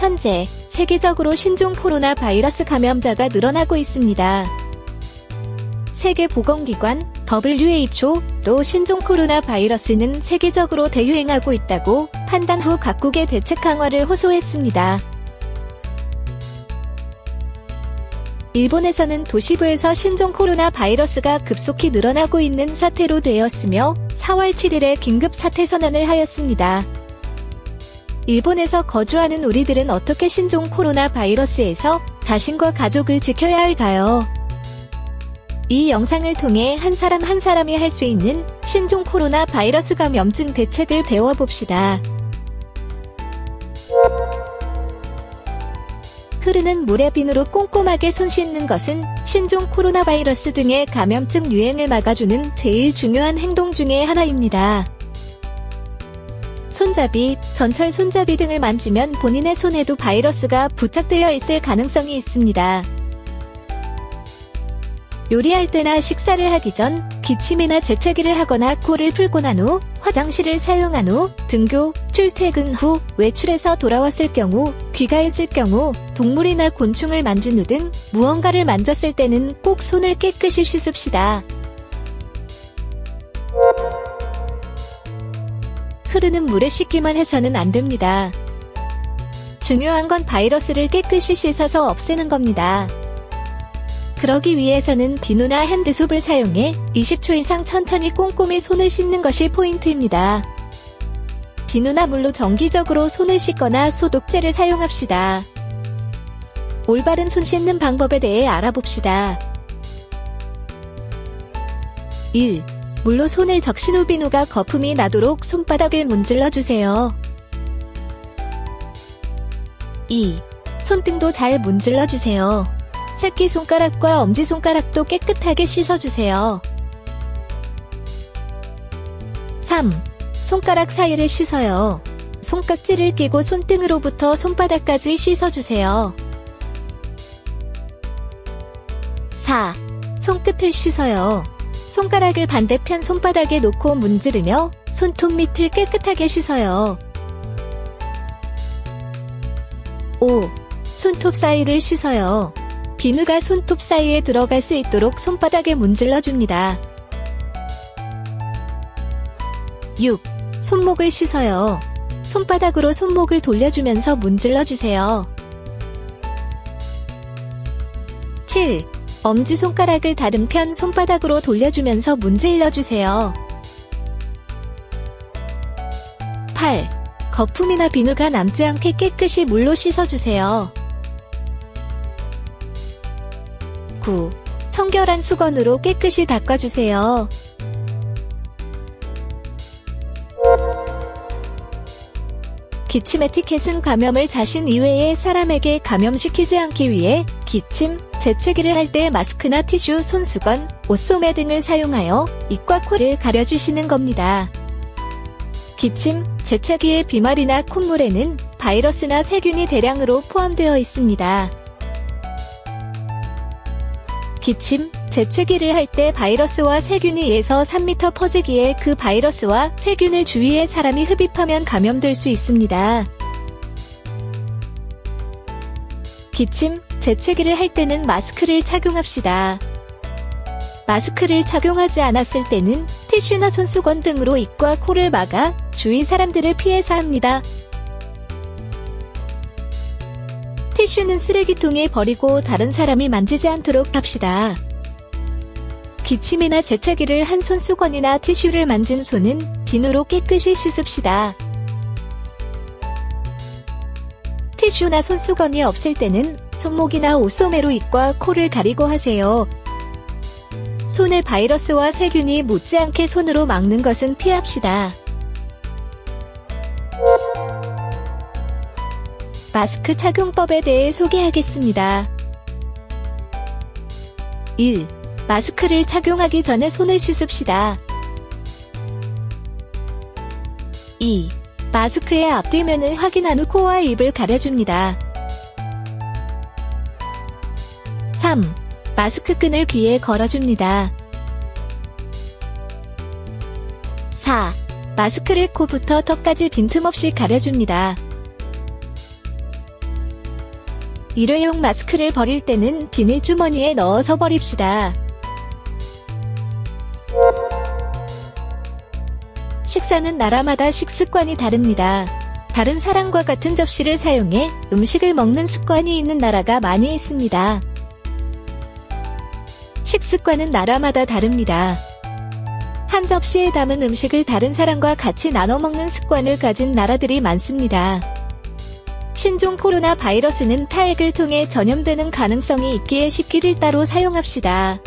현재 세계적으로 신종 코로나 바이러스 감염자가 늘어나고 있습니다. 세계보건기관 WHO 또 신종 코로나 바이러스는 세계적으로 대유행하고 있다고 판단 후 각국의 대책 강화를 호소했습니다. 일본에서는 도시부에서 신종 코로나 바이러스가 급속히 늘어나고 있는 사태로 되었으며 4월 7일에 긴급 사태 선언을 하였습니다. 일본에서 거주하는 우리들은 어떻게 신종 코로나 바이러스에서 자신과 가족을 지켜야 할까요? 이 영상을 통해 한 사람 한 사람이 할 수 있는 신종 코로나 바이러스 감염증 대책을 배워봅시다. 흐르는 물에 비누로 꼼꼼하게 손 씻는 것은 신종 코로나 바이러스 등의 감염증 유행을 막아주는 제일 중요한 행동 중의 하나입니다. 손잡이, 전철 손잡이 등을 만지면 본인의 손에도 바이러스가 부착되어 있을 가능성이 있습니다. 요리할 때나 식사를 하기 전 기침이나 재채기를 하거나 코를 풀고 난 후 화장실을 사용한 후 등교, 출퇴근 후 외출해서 돌아왔을 경우 귀가했을 경우 동물이나 곤충을 만진 후 등 무언가를 만졌을 때는 꼭 손을 깨끗이 씻읍시다. 흐르는 물에 씻기만 해서는 안 됩니다. 중요한 건 바이러스를 깨끗이 씻어서 없애는 겁니다. 그러기 위해서는 비누나 핸드솝을 사용해 20초 이상 천천히 꼼꼼히 손을 씻는 것이 포인트입니다. 비누나 물로 정기적으로 손을 씻거나 소독제를 사용합시다. 올바른 손 씻는 방법에 대해 알아봅시다. 1. 물로 손을 적신 후 비누가 거품이 나도록 손바닥을 문질러 주세요. 2. 손등도 잘 문질러 주세요. 새끼손가락과 엄지손가락도 깨끗하게 씻어주세요. 3. 손가락 사이를 씻어요. 손깍지를 끼고 손등으로부터 손바닥까지 씻어주세요. 4. 손끝을 씻어요. 손가락을 반대편 손바닥에 놓고 문지르며 손톱 밑을 깨끗하게 씻어요. 5. 손톱 사이를 씻어요. 비누가 손톱 사이에 들어갈 수 있도록 손바닥에 문질러 줍니다. 6. 손목을 씻어요. 손바닥으로 손목을 돌려주면서 문질러 주세요. 7. 엄지손가락을 다른 편 손바닥으로 돌려주면서 문질러 주세요. 8. 거품이나 비누가 남지 않게 깨끗이 물로 씻어주세요. 9. 청결한 수건으로 깨끗이 닦아주세요. 기침 에티켓은 감염을 자신 이외의 사람에게 감염시키지 않기 위해 기침, 재채기를 할 때 마스크나 티슈, 손수건, 옷소매 등을 사용하여 입과 코를 가려주시는 겁니다. 기침, 재채기의 비말이나 콧물에는 바이러스나 세균이 대량으로 포함되어 있습니다. 기침, 재채기를 할 때 바이러스와 세균이 2에서 3m 퍼지기에 그 바이러스와 세균을 주위의 사람이 흡입하면 감염될 수 있습니다. 기침, 재채기를 할 때는 마스크를 착용합시다. 마스크를 착용하지 않았을 때는 티슈나 손수건 등으로 입과 코를 막아 주위 사람들을 피해서 합니다. 티슈는 쓰레기통에 버리고 다른 사람이 만지지 않도록 합시다. 기침이나 재채기를 한 손수건이나 티슈를 만진 손은 비누로 깨끗이 씻읍시다. 티슈나 손수건이 없을 때는 손목이나 옷소매로 입과 코를 가리고 하세요. 손에 바이러스와 세균이 묻지 않게 손으로 막는 것은 피합시다. 마스크 착용법에 대해 소개하겠습니다. 1. 마스크를 착용하기 전에 손을 씻읍시다. 2. 마스크의 앞뒷면을 확인한 후 코와 입을 가려줍니다. 3. 마스크 끈을 귀에 걸어줍니다. 4. 마스크를 코부터 턱까지 빈틈없이 가려줍니다. 일회용 마스크를 버릴 때는 비닐 주머니에 넣어서 버립시다. 식사는 나라마다 식습관이 다릅니다. 다른 사람과 같은 접시를 사용해 음식을 먹는 습관이 있는 나라가 많이 있습니다. 식습관은 나라마다 다릅니다. 한 접시에 담은 음식을 다른 사람과 같이 나눠 먹는 습관을 가진 나라들이 많습니다. 신종 코로나 바이러스는 타액을 통해 전염되는 가능성이 있기에 식기를 따로 사용합시다.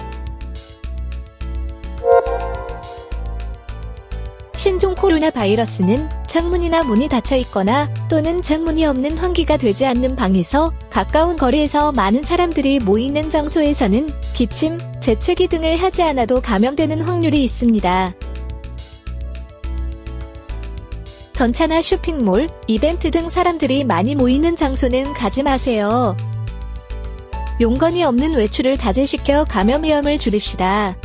코로나 바이러스는 창문이나 문이 닫혀 있거나 또는 창문이 없는 환기가 되지 않는 방에서 가까운 거리에서 많은 사람들이 모이는 장소에서는 기침, 재채기 등을 하지 않아도 감염되는 확률이 있습니다. 전차나 쇼핑몰, 이벤트 등 사람들이 많이 모이는 장소는 가지 마세요. 용건이 없는 외출을 자제시켜 감염 위험을 줄입시다.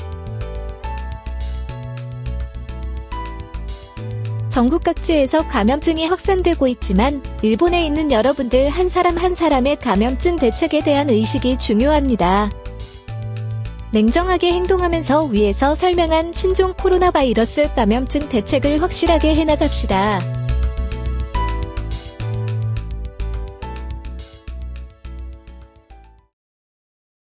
전국 각지에서 감염증이 확산되고 있지만 일본에 있는 여러분들 한 사람 한 사람의 감염증 대책에 대한 의식이 중요합니다. 냉정하게 행동하면서 위에서 설명한 신종 코로나 바이러스 감염증 대책을 확실하게 해나갑시다.